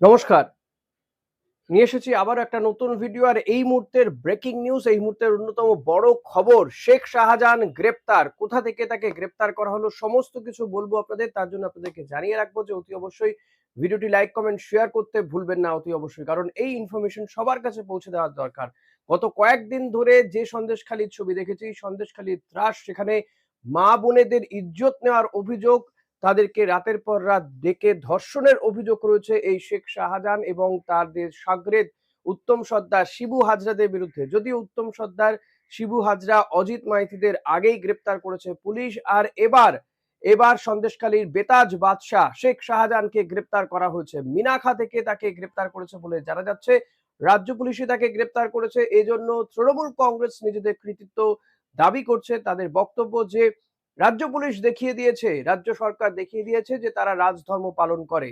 নমস্কার। নিয়ে এসেছি আবার একটা নতুন ভিডিও আর এই মুহূর্তের ব্রেকিং নিউজ এই মুহূর্তের অন্যতম বড় খবর, শেখ শাহজাহান গ্রেপ্তার। কোথা থেকে তাকে গ্রেপ্তার করা হলো সমস্ত কিছু বলব আপনাদের, তার জন্য আপনাদেরকে জানিয়ে রাখব যে অতি অবশ্যই ভিডিওটি লাইক কমেন্ট শেয়ার করতে ভুলবেন না অতি অবশ্যই, কারণ এই ইনফরমেশন সবার কাছে পৌঁছে দেওয়ার দরকার। গত কয়েকদিন ধরে যে সন্দেশখালীর ছবি দেখেছি, সন্দেশখালীর ত্রাস, সেখানে মা বোনেদের ইজ্জত নেওয়ার অভিযোগ তাদেরকে রাতের পর রাত ডেকে ধর্ষণের অভিযোগ রয়েছে এই শেখ শাহজাহান এবং তাদের সাগরেদ উত্তম সর্দার শিবু হাজরাদের বিরুদ্ধে। যদিও উত্তম সর্দার শিবু হাজরা অজিত মাইতিদের আগেই গ্রেপ্তার করেছে পুলিশ আর এবার এবার সন্দেশখালীর বেতাজ বাদশাহ শেখ শাহজাহানকে গ্রেপ্তার করা হয়েছে। মিনাখা থেকে তাকে গ্রেপ্তার করেছে বলে জানা যাচ্ছে। রাজ্য পুলিশই তাকে গ্রেপ্তার করেছে। এজন্য তৃণমূল কংগ্রেস নিজেদের কৃতিত্ব দাবি করছে। তাদের বক্তব্য যে রাজ্য পুলিশ দেখিয়ে দিয়েছে, রাজ্য সরকার দেখিয়ে দিয়েছে যে তারা রাজধর্ম পালন করে।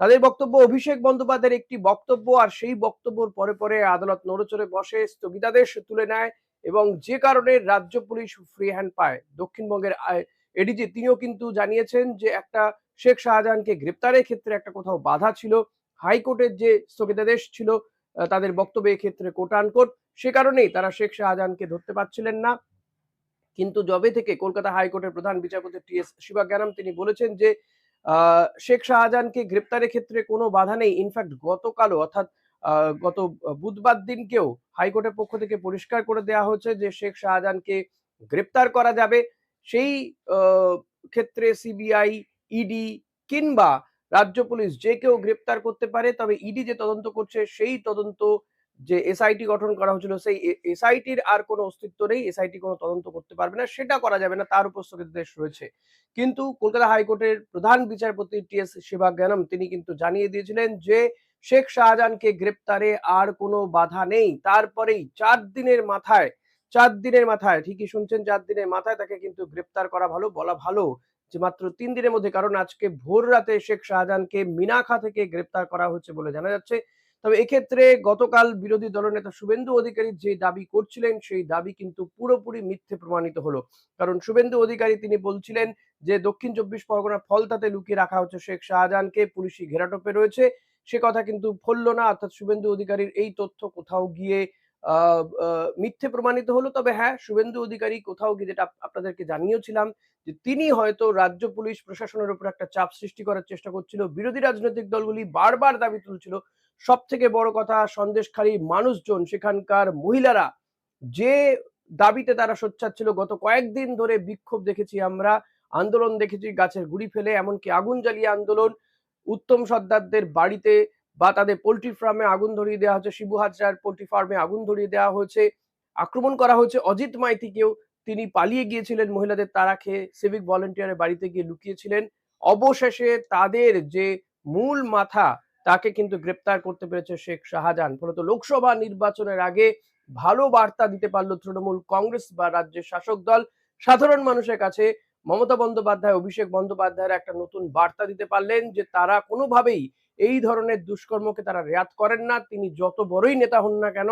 তাদের বক্তব্য, অভিষেক বন্দ্যোপাধ্যায়ের একটি বক্তব্য, আর সেই বক্তব্যর পরে পরে আদালত নড়েচড়ে বসে স্থগিতাদেশ তুলে নেয় এবং যে কারণে রাজ্য পুলিশ ফ্রি হ্যান্ড পায়। দক্ষিণবঙ্গের এডিজি তিনিও কিন্তু জানিয়েছেন যে একটা শেখ শাহজাহানকে গ্রেপ্তারের ক্ষেত্রে একটা কোথাও বাধা ছিল। হাইকোর্টের যে স্থগিতাদেশ ছিল তাদের বক্তব্যের ক্ষেত্রে কোট আনকোট, সে কারণেই তারা শেখ শাহজাহানকে ধরতে পারছিলেন না। কিন্তু জবে থেকে কলকাতা হাইকোর্টের প্রধান বিচারপতি টি এস শিবাজ্ঞানম তিনি বলেছেন যে শেখ শাহজাহানকে গ্রেপ্তারের ক্ষেত্রে কোনো বাধা নেই। ইনফ্যাক্ট গতকালও অর্থাৎ গত বুধবার দিনকেও হাইকোর্টের পক্ষ থেকে পরিষ্কার করে দেওয়া হয়েছে যে, শেখ শাহজাহানকে গ্রেপ্তার করা যাবে। সেই ক্ষেত্রে সিবিআই, ইডি কিংবা রাজ্য পুলিশ যে কেউ গ্রেপ্তার করতে পারে, তবে ইডি যে তদন্ত করছে, সেই তদন্ত যে এসআইটি গঠন করা হয়েছিল, সেই এসআইটির আর কোনো অস্তিত্ব নেই এসআইটি কোনো তদন্ত করতে পারবে না, সেটা করা যাবে না, তার উপর স্থগিতাদেশ রয়েছে। কিন্তু কলকাতা হাইকোর্টের প্রধান বিচারপতি টি এস শিবাজ্ঞানম, তিনি কিন্তু জানিয়ে দিয়েছিলেন যে শেখ শাহজাহানকে গ্রেপ্তারে আর কোনো বাধা নেই। তারপরেই চার দিনের মাথায়, চার দিনের মাথায়, ঠিকই শুনছেন, চার দিনের মাথায় তাকে কিন্তু গ্রেপ্তার করা ভালো, বলা ভালো যে মাত্র তিন দিনের মধ্যে, কারণ আজকে ভোর রাতে শেখ শাহজাহানকে মিনাখা থেকে গ্রেপ্তার করা হচ্ছে বলে জানা যাচ্ছে। তবে এক্ষেত্রে গতকাল বিরোধী দলনেতা শুভেন্দু অধিকারী যে দাবি করছিলেন, সেই দাবি কিন্তু পুরোপুরি মিথ্যে প্রমাণিত হলো। কারণ শুভেন্দু অধিকারী তিনি বলছিলেন যে, দক্ষিণ চব্বিশ পরগনা ফলতাতে লুকিয়ে রাখা হচ্ছে শেখ শাহজাহানকে, পুলিশি ঘেরাটোপে রয়েছে। সে কথা কিন্তু ফললো না, অর্থাৎ শুভেন্দু অধিকারীর এই তথ্য কোথাও গিয়ে মিথ্যে প্রমাণিত হলো। তবে হ্যাঁ শুভেন্দু অধিকারী কোথাও গিয়ে যেটা আপনাদেরকে জানিয়েছিলাম যে, তিনি হয়তো রাজ্য পুলিশ প্রশাসনের উপর একটা চাপ সৃষ্টি করার চেষ্টা করছিল। বিরোধী রাজনৈতিক দলগুলি বারবার দাবি তুলছিল সব থেকে বড় কথা, সন্দেশখালী মানুষজন, সেখানকার মহিলারা যে দাবিতে তারা সোচ্চার ছিল, গত কয়েকদিন ধরে বিক্ষোভ দেখেছি আমরা, আন্দোলন দেখেছি গাছের গুড়ি ফেলে, এমনকি আগুন জ্বালিয়ে আন্দোলন, উত্তম সর্দারদের বাড়িতে বা তাদের পোলট্রি ফার্মে আগুন ধরিয়ে দেওয়া হচ্ছে শিবু হাজরার পোল্ট্রি ফার্মে আগুন ধরিয়ে দেওয়া হয়েছে, আক্রমণ করা হয়েছে, অজিত মাইতিকেও তিনি পালিয়ে গিয়েছিলেন, মহিলাদের তারা খেয়ে সিভিক ভলেন্টিয়ারের বাড়িতে গিয়ে লুকিয়েছিলেন, অবশেষে তাদের যে মূল মাথা তাকে কিন্তু গ্রেপ্তার করতে পেরেছে শেখ শাহজাহান। ফলত লোকসভা নির্বাচনের আগে ভালো বার্তা দিতে পারল তৃণমূল কংগ্রেস বা রাজ্যের শাসক দল। সাধারণ মানুষের কাছে মমতা বন্দ্যোপাধ্যায়, অভিষেক বন্দ্যোপাধ্যায়ের একটা নতুন বার্তা দিতে পারলেন যে, তারা কোনোভাবেই এই ধরনের দুষ্কর্মকে তারা রেয়াত করেন না। তিনি যত বড়ই নেতা হন না কেন,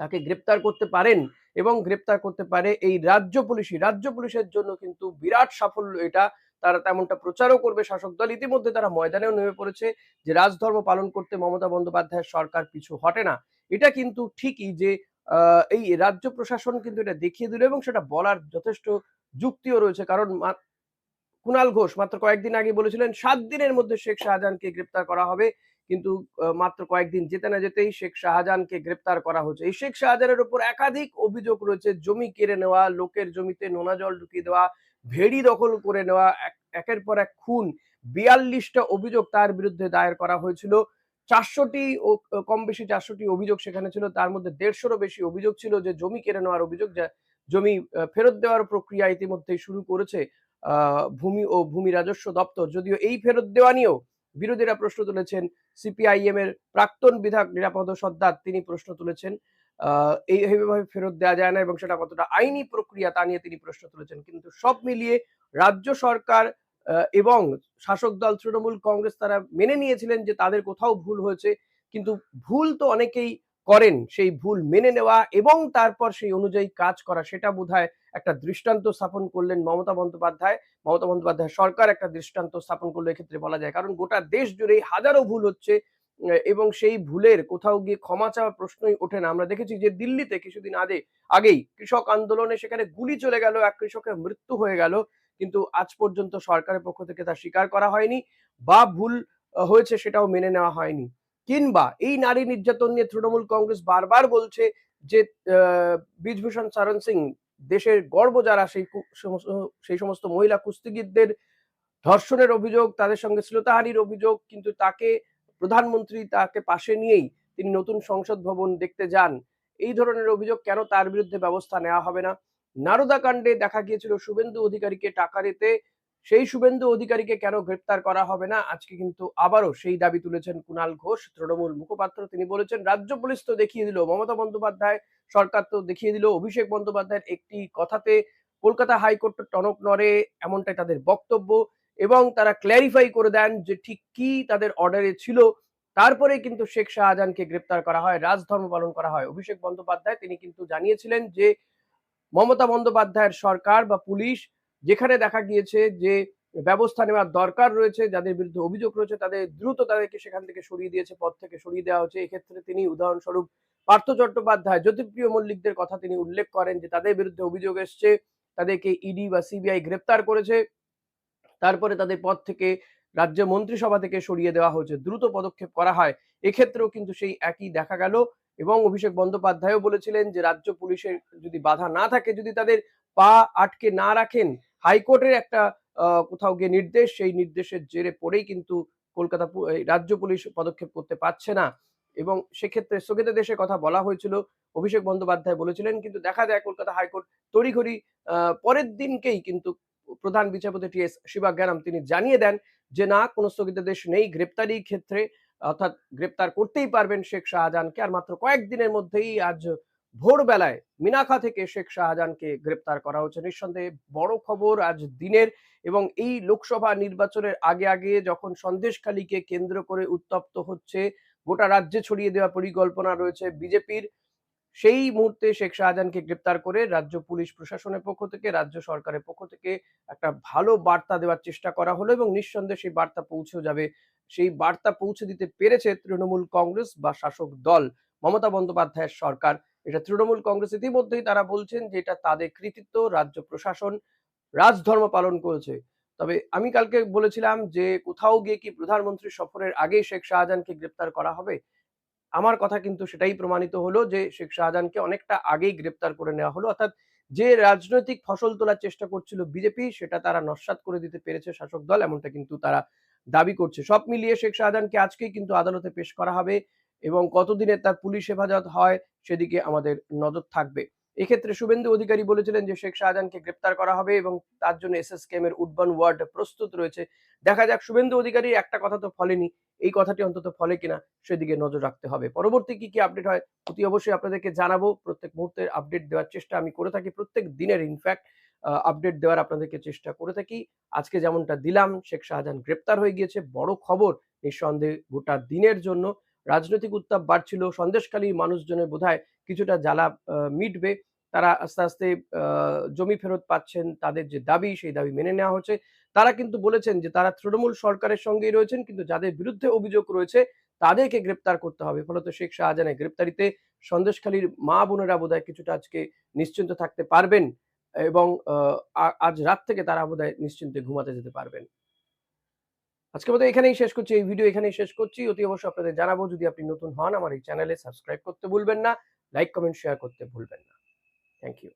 তাকে গ্রেপ্তার করতে পারেন এবং গ্রেপ্তার করতে পারে এই রাজ্য পুলিশই। রাজ্য পুলিশের জন্য কিন্তু বিরাট সাফল্য এটা। তারা তেমনটা প্রচারও করবে। শাসক দল ইতিমধ্যে তারা ময়দানেও নেমে পড়েছে যে রাজধর্ম পালন করতে মমতা বন্দ্যোপাধ্যায়ের সরকার পিছু হটে না। এটা কিন্তু ঠিকই যে এই রাজ্য প্রশাসন কিন্তু এটা দেখিয়ে দিল এবং সেটা বলার যথেষ্ট যুক্তিও রয়েছে। কারণ কুণাল ঘোষ মাত্র কয়েকদিন আগে বলেছিলেন, সাত দিনের মধ্যে শেখ শাহজাহানকে গ্রেপ্তার করা হবে। কিন্তু মাত্র কয়েকদিন যেতে না যেতেই শেখ শাহজাহানকে গ্রেপ্তার করা হচ্ছে এই শেখ শাহজাহানের উপর একাধিক অভিযোগ রয়েছে। জমি কেড়ে নেওয়া, লোকের জমিতে নোনা জল ঢুকিয়ে দেওয়া ভেড়ি দখল করে নেওয়া এক- একের পর এক খুন। বিয়াল্লিশটা অভিযোগ তার বিরুদ্ধে দায়ের করা হয়েছিল। চারশোটি কম বেশি চারশোটি অভিযোগ সেখানে ছিল। তার মধ্যে দেড়শোরও বেশি অভিযোগ ছিল যে, জমি কেড়ে নেওয়ার অভিযোগ যা, জমি ফেরত দেওয়ার প্রক্রিয়া ইতিমধ্যেই শুরু করেছে ভূমি ও ভূমি রাজস্ব দপ্তর। যদিও এই ফেরত দেওয়া নিয়েও বিরোধীরা প্রশ্ন তুলেছেন। সিপিআইএম এর প্রাক্তন বিধায়ক নিরাপদ সর্দার তিনি প্রশ্ন তুলেছেন। এইভাবে ফেরত দেওয়া যায় না এবং সেটা কতটা আইনি প্রক্রিয়া তা নিয়ে তিনি প্রশ্ন তুলেছেন। কিন্তু সব মিলিয়ে রাজ্য সরকার এবং শাসক দল তৃণমূল কংগ্রেস তারা মেনে নিয়েছিলেন যে তাদের কোথাও ভুল হয়েছে। কিন্তু ভুল তো অনেকেই করেন, সেই ভুল মেনে নেওয়া এবং তারপর সেই অনুযায়ী কাজ করা, সেটা বোধহয় একটা দৃষ্টান্ত স্থাপন করলেন মমতা বন্দ্যোপাধ্যায়। মমতা বন্দ্যোপাধ্যায় সরকার একটা দৃষ্টান্ত স্থাপন করল এক্ষেত্রে বলা যায়। কারণ গোটা দেশ জুড়েই হাজারো ভুল হচ্ছে এবং সেই ভুলের কোথাও গিয়ে ক্ষমা চাওয়ার প্রশ্নই ওঠে না। আমরা দেখেছি যে দিল্লিতে কিছুদিন আগে আগেই কৃষক আন্দোলনে সেখানে গুলি চলে গেল, এক কৃষকের মৃত্যু হয়ে গেল। কিন্তু আজ পর্যন্ত সরকারের পক্ষ থেকে তা স্বীকার করা হয়নি বা ভুল হয়েছে সেটাও মেনে নেওয়া হয়নি। কিংবা এই নারী নির্যাতন নিয়ে তৃণমূল কংগ্রেস বারবার বলছে যে বীজভূষণ শরণ সিং দেশের গর্ব যারা সেই সেই সমস্ত মহিলা কুস্তিগীরদের ধর্ষণের অভিযোগ, তাদের সঙ্গে শ্লীলতাহানির অভিযোগ, কিন্তু তাকে প্রধানমন্ত্রী তাকে পাশে নিয়েই তিনি নতুন সংসদ ভবন দেখতে যান। এই ধরনের অভিযোগ কেন তার বিরুদ্ধে ব্যবস্থা নেওয়া হবে না? নারদা কাণ্ডে দেখা গিয়েছিল শুভেন্দু অধিকারীকে টাকা দিতে। সেই শুভেন্দু অধিকারীকে কেন গ্রেপ্তার করা হবে না? আজকে কিন্তু আবারও সেই দাবি তুলেছেন কুণাল ঘোষ, তৃণমূল মুখপাত্র। তিনি বলেছেন, রাজ্য পুলিশ তো দেখিয়ে দিল, মমতা বন্দ্যোপাধ্যায় সরকার তো দেখিয়ে দিল, অভিষেক বন্দ্যোপাধ্যায়ের একটি কথাতে, কলকাতা হাইকোর্ট টনক নড়ে, এমনটাই তাদের বক্তব্য। এবং তারা ক্ল্যারিফাই করে দেন যে ঠিক কি তাদের অর্ডারে ছিল। তারপরে কিন্তু শেখ শাহজাহানকে গ্রেপ্তার করা হয়, রাজধর্ম পালন করা হয়। অভিষেক বন্দ্যোপাধ্যায় তিনি কিন্তু জানিয়েছিলেন যে মমতা বন্দ্যোপাধ্যায়ের সরকার বা পুলিশ যেখানে দেখা গিয়েছে যে ব্যবস্থা নেওয়ার দরকার রয়েছে, যাদের বিরুদ্ধে অভিযোগ রয়েছে, তাদের দ্রুত তাদেরকে সেখান থেকে সরিয়ে দিয়েছে, পদ থেকে সরিয়ে দেওয়া হচ্ছে এক্ষেত্রে তিনি উদাহরণস্বরূপ পার্থ চট্টোপাধ্যায়, জ্যোতিপ্রিয় মল্লিকদের কথা তিনি উল্লেখ করেন যে তাদের বিরুদ্ধে অভিযোগ এসছে, তাদেরকে ইডি বা সিবিআই গ্রেপ্তার করেছে। তারপরে তাদের পদ থেকে রাজ্য মন্ত্রিসভা থেকে সরিয়ে দেওয়া হয়েছে। দ্রুত পদক্ষেপ করা হয়। এক্ষেত্রেও কিন্তু সেই একই দেখা গেল এবং অভিষেক বন্দ্যোপাধ্যায়ও বলেছিলেন যে রাজ্য পুলিশের যদি বাধা না থাকে যদি তাদের পা আটকে না রাখেন হাইকোর্টের একটা কোথাও গিয়ে নির্দেশ সেই নির্দেশের জেরে পড়েই কিন্তু কলকাতা রাজ্য পুলিশ পদক্ষেপ করতে পারছে না। এবং সেক্ষেত্রে স্থগিতাদেশের কথা বলা হয়েছিল। অভিষেক বন্দ্যোপাধ্যায় বলেছিলেন কিন্তু দেখা যায় কলকাতা হাইকোর্ট তড়িঘড়ি আহ, পরের দিনকেই কিন্তু প্রধান বিচারপতি টি এস শিবাজ্ঞানাম তিনি জানিয়ে দেন যে, না, কোনো স্থগিতাদেশ নেই। গ্রেপ্তারি ক্ষেত্রে, অর্থাৎ গ্রেপ্তার করতেই পারবেন শেখ শাহজাহানকে। আর মাত্র কয়েকদিনের মধ্যেই আজ ভোরবেলায় মিনাখা থেকে শেখ শাহজাহানকে গ্রেপ্তার করা হচ্ছে নিঃসন্দেহে বড় খবর আজ দিনের এবং এই লোকসভা নির্বাচনের আগে আগে যখন সন্দেশখালীকে কেন্দ্র করে উত্তপ্ত হচ্ছে, গোটা রাজ্যে ছড়িয়ে দেওয়া পরিকল্পনা রয়েছে বিজেপির। সেই মুহূর্তে শেখ শাহজাহানকে গ্রেপ্তার করে রাজ্য পুলিশ প্রশাসনের পক্ষ থেকে, রাজ্য সরকারের পক্ষ থেকে একটা ভালো বার্তা দেওয়ার চেষ্টা করা হলো এবং নিঃসন্দেহে সেই বার্তা পৌঁছেও যাবে। সেই বার্তা পৌঁছে দিতে পেরেছে তৃণমূল কংগ্রেস বা শাসক দল, মমতা বন্দ্যোপাধ্যায়ের সরকার। এটা তৃণমূল কংগ্রেস ইতিমধ্যেই তারা বলছেন যে এটা তাদের কৃতিত্ব, রাজ্য প্রশাসন, রাজধর্ম পালন করেছে। তবে আমি কালকে বলেছিলাম যে কোথাও গিয়ে কি প্রধানমন্ত্রী সফরের আগে শেখ শাহজাহানকে গ্রেপ্তার করা হবে? আমার কথা কিন্তু সেটাই প্রমাণিত হলো যে শেখ শাহজাহানকে অনেকটা আগেই গ্রেপ্তার করে নেওয়া হলো। অর্থাৎ যে রাজনৈতিক ফসল তোলার চেষ্টা করছিল বিজেপি, সেটা তারা নস্বাত করে দিতে পেরেছে শাসক দল, এমনটা কিন্তু তারা দাবি করছে। সব মিলিয়ে শেখ শাহজাহানকে আজকেই কিন্তু আদালতে পেশ করা হবে এবং কতদিনের তার পুলিশ হেফাজত হয়, সেদিকে আমাদের নজর থাকবে। এক্ষেত্রে শুভেন্দু অধিকারী বলেছিলেন যে শেখ শাহজাহানকে গ্রেপ্তার করা হবে এবং তার জন্য এসএসকেএম এর উডবান ওয়ার্ড প্রস্তুত রয়েছে। দেখা যাক, শুভেন্দু অধিকারী, একটা কথা তো ফলেনি, এই কথাটি অন্তত ফলে কিনা সেদিকে নজর রাখতে হবে। পরবর্তী কি কি আপডেট হয় অতি অবশ্যই আপনাদেরকে জানাব। প্রত্যেক মুহূর্তের আপডেট দেওয়ার চেষ্টা আমি করে থাকি, প্রত্যেক দিনের ইনফ্যাক্ট আপডেট দেওয়ার আপনাদেরকে চেষ্টা করে থাকি। আজকে যেমনটা দিলাম, শেখ শাহজাহান গ্রেপ্তার হয়ে গিয়েছে, বড় খবর নিঃসন্দেহে গোটা দিনের জন্য। রাজনৈতিক উত্তাপ বাড়ছিল, সন্দেশখালী মানুষজনের বোধহয় কিছুটা জ্বালা মিটবে। তারা আস্তে আস্তে জমি ফেরত পাচ্ছেন, তাদের যে দাবি, সেই দাবি মেনে নেওয়া হচ্ছে। তারা কিন্তু বলেছেন যে তারা তৃণমূল সরকারের সঙ্গেই রয়েছেন, কিন্তু যাদের বিরুদ্ধে অভিযোগ রয়েছে, তাদেরকে গ্রেপ্তার করতে হবে। ফলত শেখ শাহজাহানের গ্রেপ্তারিতে সন্দেশখালীর মা বোনেরা বোধহয় কিছুটা আজকে নিশ্চিন্ত থাকতে পারবেন এবং আজ রাত থেকে তারা বোধহয় নিশ্চিন্তে ঘুমাতে যেতে পারবেন। আজকে মতো এখানেই শেষ করছি, এই ভিডিও এখানেই শেষ করছি। অতি অবশ্যই আপনাদের জানাব, যদি আপনি নতুন হন আমার এই চ্যানেলে সাবস্ক্রাইব করতে ভুলবেন না লাইক কমেন্ট শেয়ার করতে ভুলবেন না। Thank you